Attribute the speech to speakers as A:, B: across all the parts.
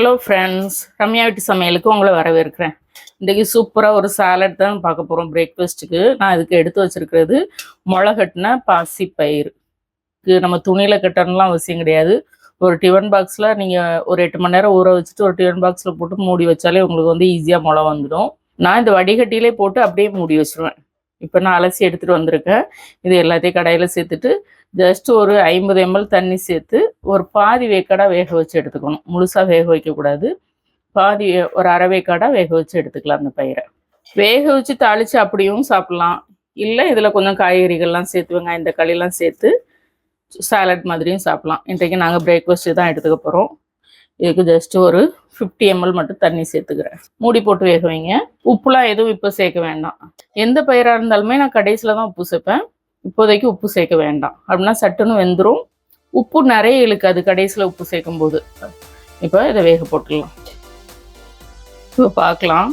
A: Hello friends Ramya வீட்டு சமையலுக்கு உங்களை வரவேற்கிறேன். இன்றைக்கி சூப்பராக ஒரு சாலட் தான் பார்க்க போகிறோம் பிரேக்ஃபாஸ்ட்டுக்கு நான் இதுக்கு எடுத்து வச்சுருக்கிறது முளை கட்டின பாசி பயிர். நம்ம துணியில் கட்டணும்லாம் அவசியம் கிடையாது. ஒரு டிஃபன் பாக்ஸில் நீங்கள் ஒரு எட்டு மணி நேரம் ஊற வச்சுட்டு ஒரு டிஃபன் பாக்ஸில் போட்டு மூடி வச்சாலே உங்களுக்கு வந்து ஈஸியாக முளை வந்துடும். நான் இந்த வடிகட்டியிலே போட்டு அப்படியே மூடி வச்சிருவேன். இப்போ நான் அலசி எடுத்துகிட்டு வந்திருக்கேன். இது எல்லாத்தையும் கடையில் சேர்த்துட்டு ஜஸ்ட் ஒரு ஐம்பது எம்எல் தண்ணி சேர்த்து ஒரு பாதி வேக்காடாக வேக வச்சு எடுத்துக்கணும். முழுசாக வேக வைக்கக்கூடாது பாதி ஒரு அரை வேக்காடாக வேக வச்சு எடுத்துக்கலாம் அந்த பயிரை. வேக வச்சு தாளித்து அப்படியும் சாப்பிட்லாம். இல்லை இதில் கொஞ்சம் காய்கறிகள்லாம் சேர்த்து வெங்காயம் இந்த களிலாம் சேர்த்து சாலட் மாதிரியும் சாப்பிட்லாம். இன்றைக்கு நாங்கள் பிரேக்ஃபாஸ்ட்டு தான் எடுத்துக்க போகிறோம் இதுக்கு ஜஸ்ட் ஒரு ஃபிஃப்டி எம்எல் மட்டும் தண்ணி சேர்த்துக்கிறேன். மூடி போட்டு வேக வைங்க. உப்புலாம் எதுவும் இப்போ சேர்க்க வேண்டாம். எந்த பயிராக இருந்தாலுமே நான் கடைசியில் தான் உப்பு சேர்ப்பேன். இப்போதைக்கு உப்பு சேர்க்க வேண்டாம். அப்படின்னா சட்டுன்னு வெந்துடும் உப்பு நிறைய இழுக்காது. கடைசியில் உப்பு சேர்க்கும் போது இப்போ இதை வேக போட்டுடலாம் இப்போ பார்க்கலாம்.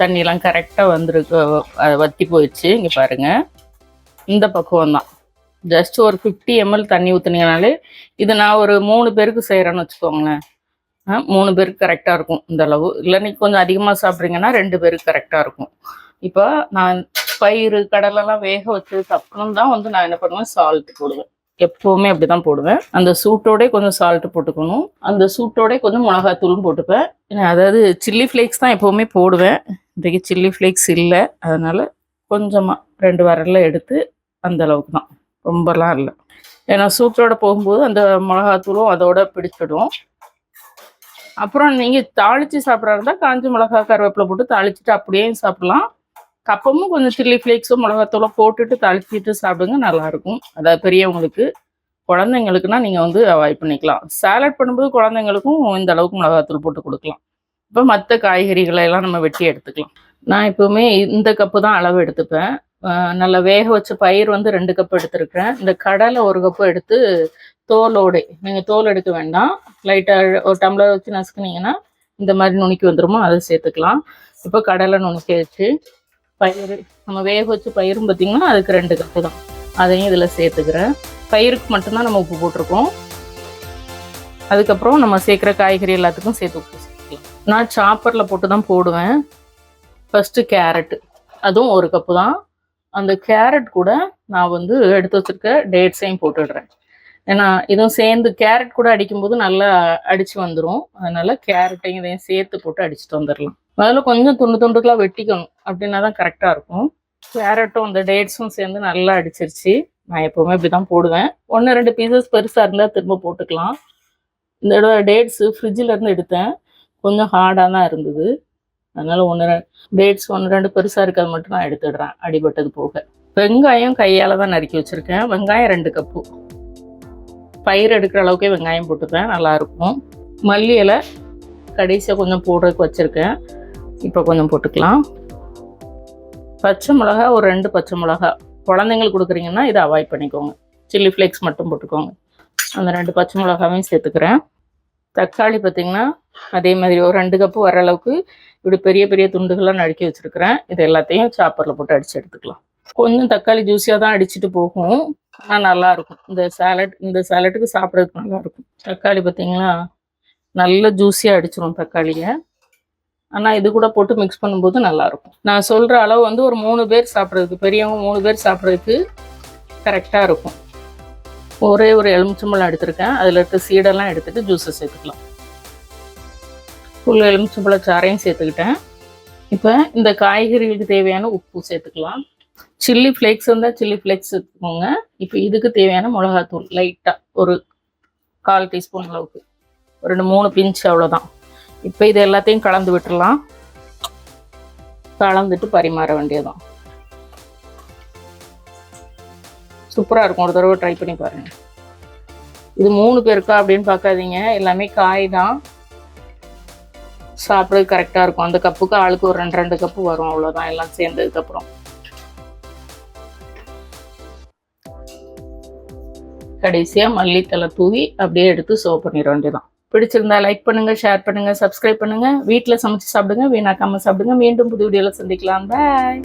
A: தண்ணிலாம் கரெக்டாக வந்துருக்கு. அதை வத்தி போயிடுச்சு. இங்கே பாருங்கள் இந்த பக்குவம் தான் ஜஸ்ட் ஒரு ஃபிஃப்டி எம்எல் தண்ணி ஊற்றுனீங்கனாலே இது நான் ஒரு மூணு பேருக்கு செய்கிறேன்னு வச்சுக்கோங்களேன். ஆ, மூணு பேருக்கு கரெக்டாக இருக்கும் இந்த அளவு. இல்லை நீங்கள் கொஞ்சம் அதிகமாக சாப்பிட்றீங்கன்னா ரெண்டு பேருக்கு கரெக்டாக இருக்கும். இப்போ நான் பயிறு கடலெல்லாம் வேக வச்சதுக்கு அப்புறம் தான் வந்து நான் என்ன பண்ணுவேன் சால்ட் போடுவேன். எப்போவுமே அப்படி தான் போடுவேன். அந்த சூட்டோட கொஞ்சம் சால்ட்டு போட்டுக்கணும். அந்த சூட்டோட கொஞ்சம் மிளகாத்தூளும் போட்டுப்பேன். அதாவது சில்லி ஃப்ளேக்ஸ் தான் எப்போவுமே போடுவேன். இன்றைக்கி சில்லி ஃப்ளேக்ஸ் இல்லை. அதனால் கொஞ்சமாக ரெண்டு வரலில் எடுத்து அந்த அளவுக்கு தான். ரொம்பலாம் இல்லை. ஏன்னா சூட்டோட போகும்போது அந்த மிளகாத்தூளும் அதோட பிடிச்சிடும். அப்புறம் நீங்கள் தாளித்து சாப்பிட்றா இருந்தால் காஞ்சி மிளகா கருவேப்பிலை போட்டு தாளிச்சிட்டு அப்படியே சாப்பிட்லாம். கப்பமும் கொஞ்சம் சில்லி ஃப்ளேக்ஸும் மிளகாத்தூளும் போட்டுட்டு தாளிச்சிட்டு சாப்பிடுங்க நல்லாயிருக்கும். அதாவது பெரியவங்களுக்கு குழந்தைங்களுக்குனா நீங்கள் வந்து அவாய்ட் பண்ணிக்கலாம். சாலட் பண்ணும்போது குழந்தைங்களுக்கும் இந்த அளவுக்கு மிளகாத்தூள் போட்டு கொடுக்கலாம். இப்போ மற்ற காய்கறிகளை எல்லாம் நம்ம வெட்டி எடுத்துக்கலாம். நான் எப்போவுமே இந்த கப்பு தான் அளவு எடுத்துப்பேன். நல்லா வேக வச்ச பயிர் வந்து ரெண்டு கப் எடுத்திருக்கிறேன். இந்த கடலை ஒரு கப்பு எடுத்து தோலோடு நீங்கள் தோல் எடுக்க வேண்டாம். லைட்டாக ஒரு டம்ளர் வச்சு நசுக்குனீங்கன்னா இந்த மாதிரி நுணுக்கி வந்துருமோ அதை சேர்த்துக்கலாம். இப்போ கடலை நுணுக்கி வச்சு பயிர் நம்ம வேக வச்சு பயிரும் பார்த்தீங்கன்னா அதுக்கு ரெண்டு கப்பு தான். அதையும் இதில் சேர்த்துக்கிறேன். பயிருக்கு மட்டும்தான் நம்ம உப்பு போட்டிருக்கோம். அதுக்கப்புறம் நம்ம சேர்க்குற காய்கறி எல்லாத்துக்கும் சேர்த்து உப்பு சேர்த்துக்கலாம். நான் சாப்பரில் போட்டு தான் போடுவேன். ஃபஸ்ட்டு கேரட்டு அதுவும் ஒரு கப்பு தான். அந்த கேரட் கூட நான் வந்து எடுத்து வச்சிருக்க டேட்ஸையும் போட்டுடுறேன். ஏன்னா இதுவும் சேர்ந்து கேரட் கூட அடிக்கும்போது நல்லா அடித்து வந்துடும் அதனால கேரட்டையும் இதையும் சேர்த்து போட்டு அடிச்சுட்டு வந்துடலாம். முதல்ல கொஞ்சம் துண்டு துண்டுக்கெல்லாம் வெட்டிக்கணும். அப்படின்னா தான் கரெக்டாக இருக்கும். கேரட்டும் அந்த டேட்ஸும் சேர்ந்து நல்லா அடிச்சிருச்சு. நான் எப்போவுமே இப்படி தான் போடுவேன். ஒன்று ரெண்டு பீசஸ் பெருசாக இருந்தால் திரும்ப போட்டுக்கலாம். இந்த தடவை டேட்ஸு ஃப்ரிட்ஜில் இருந்து எடுத்தேன். கொஞ்சம் ஹார்டாக தான் இருந்தது. அதனால ஒன்று டேட்ஸ் ஒன்று ரெண்டு பெருசாக இருக்கிறது மட்டும் நான் எடுத்துடுறேன் அடிபட்டது போக. வெங்காயம் கையால் தான் நறுக்கி வச்சுருக்கேன். வெங்காயம் ரெண்டு கப்பு பயிர் எடுக்கிற அளவுக்கே வெங்காயம் போட்டுப்பேன் நல்லாயிருக்கும் மல்லி இலை கடைசியாக கொஞ்சம் போடுறதுக்கு வச்சுருக்கேன். இப்போ கொஞ்சம் போட்டுக்கலாம். பச்சை மிளகா ஒரு ரெண்டு பச்சை மிளகா. குழந்தைங்களுக்கு கொடுக்குறீங்கன்னா இதை அவாய்ட் பண்ணிக்கோங்க. சில்லி ஃப்ளேக்ஸ் மட்டும் போட்டுக்கோங்க. அந்த ரெண்டு பச்சை மிளகாவையும் சேர்த்துக்கிறேன். தக்காளி பார்த்தீங்கன்னா அதே மாதிரி ஒரு ரெண்டு கப்பு வர அளவுக்கு இப்படி பெரிய பெரிய துண்டுகளாக நடுக்கி வச்சுருக்கிறேன். இது எல்லாத்தையும் சாப்பரில் போட்டு அடித்து எடுத்துக்கலாம். கொஞ்சம் தக்காளி ஜூஸியாக தான் அடிச்சுட்டு போகும். ஆனால் நல்லாயிருக்கும் இந்த சாலட் இந்த சாலட்டுக்கு சாப்பிட்றதுக்கு நல்லாயிருக்கும் தக்காளி பார்த்திங்கன்னா நல்ல ஜூஸியாக அடிச்சிடும் தக்காளியை. ஆனால் இது கூட போட்டு மிக்ஸ் பண்ணும்போது நல்லாயிருக்கும் நான் சொல்கிற அளவு வந்து ஒரு மூணு பேர் சாப்பிட்றதுக்கு பெரியவங்க மூணு பேர் சாப்பிட்றதுக்கு கரெக்டாக இருக்கும். ஒரே ஒரு எலுமிச்சம்பழம் எடுத்திருக்கேன். அதில் இருக்க சீடெல்லாம் எடுத்துட்டு ஜூஸை சேர்த்துக்கலாம். ஃபுல் எலுமிச்சம்பழ சாரையும் சேர்த்துக்கிட்டேன். இப்போ இந்த காய்கறிகளுக்கு தேவையான உப்பு சேர்த்துக்கலாம். சில்லி ஃப்ளேக்ஸ் இருந்தால் சில்லி ஃப்ளேக்ஸ் சேர்த்துக்கோங்க. இப்போ இதுக்கு தேவையான மிளகாத்தூள் லைட்டாக ஒரு கால் டீஸ்பூன் அளவுக்கு. ஒரு ரெண்டு மூணு பிஞ்ச் அவ்வளோதான் இப்போ இது எல்லாத்தையும் கலந்து விட்டுடலாம். கலந்துட்டு பரிமாற வேண்டியதான் சூப்பராக இருக்கும். ஒரு தடவை ட்ரை பண்ணி பாருங்கள் இது மூணு பேருக்கா அப்படின்னு பார்க்காதீங்க. எல்லாமே காய் தான். சாப்பிட்றது கரெக்டாக இருக்கும். அந்த கப்புக்கு ஆளுக்கு ஒரு ரெண்டு ரெண்டு கப்பு வரும். அவ்வளோதான் எல்லாம் சேர்ந்ததுக்கப்புறம் கடைசியாக மல்லித்தலை தூவி அப்படியே எடுத்து சர்வ் பண்ணிட வேண்டியதான் பிடிச்சிருந்தா லைக் பண்ணுங்கள் ஷேர் பண்ணுங்கள் சப்ஸ்கிரைப் பண்ணுங்க. வீட்டில் சமைச்சு சாப்பிடுங்க வீணாக்காம சாப்பிடுங்க. மீண்டும் புது வீடியோவில் சந்திக்கலாம். பாய்